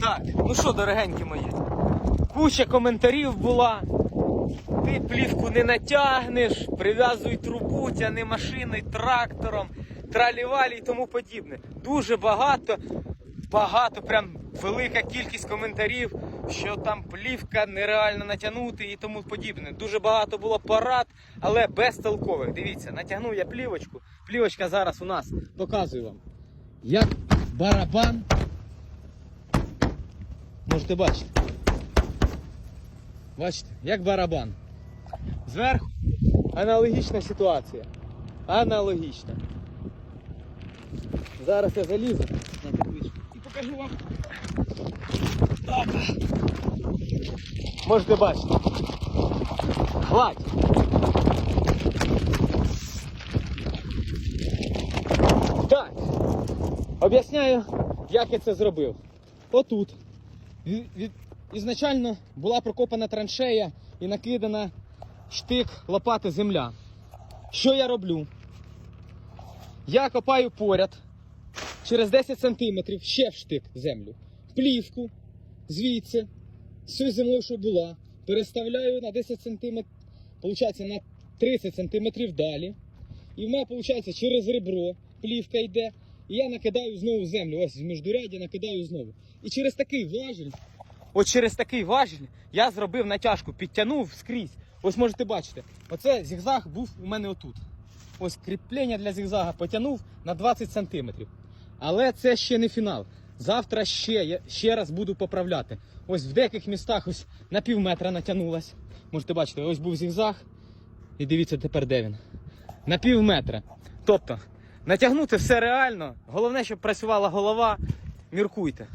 Так, ну що, дорогенькі мої, куча коментарів була. Ти плівку не натягнеш, прив'язуй трубу, тяни машиною, трактором, тралівалі і тому подібне. Дуже багато, багато, прям велика кількість коментарів, що там плівка нереально натягнути і тому подібне. Дуже багато було порад, але безтолкових. Дивіться, натягнув я плівочку. Плівочка зараз у нас показую вам. Як барабан. Можете бачити. Бачите, як барабан. Зверху аналогічна ситуація. Аналогічна. Зараз я залізу на табличку і покажу вам. Опа. Можете бачити. Гладь. Так. Об'ясняю, як я це зробив. Отут. Від, ізначально була прокопана траншея і накидана штик лопати земля. Що я роблю? Я копаю поряд через 10 сантиметрів ще в штик землю. Плівку звідси, всю землю, що була, переставляю на 10 сантиметрів, виходить, на 30 сантиметрів далі. І в мене, виходить, через ребро плівка йде, і я накидаю знову землю. Ось з міждурядя накидаю знову. І через такий важіль, от через такий важіль я зробив натяжку, підтягнув скрізь. Ось можете бачити, оце зігзаг був у мене отут. Ось кріплення для зігзага потягнув на 20 сантиметрів. Але це ще не фінал. Завтра ще, я ще раз буду поправляти. Ось в деяких містах ось на пів метра натягнулась. Можете бачити, ось був зігзаг. І дивіться тепер, де він. На пів метра. Тобто, натягнути все реально. Головне, щоб працювала голова. Міркуйте.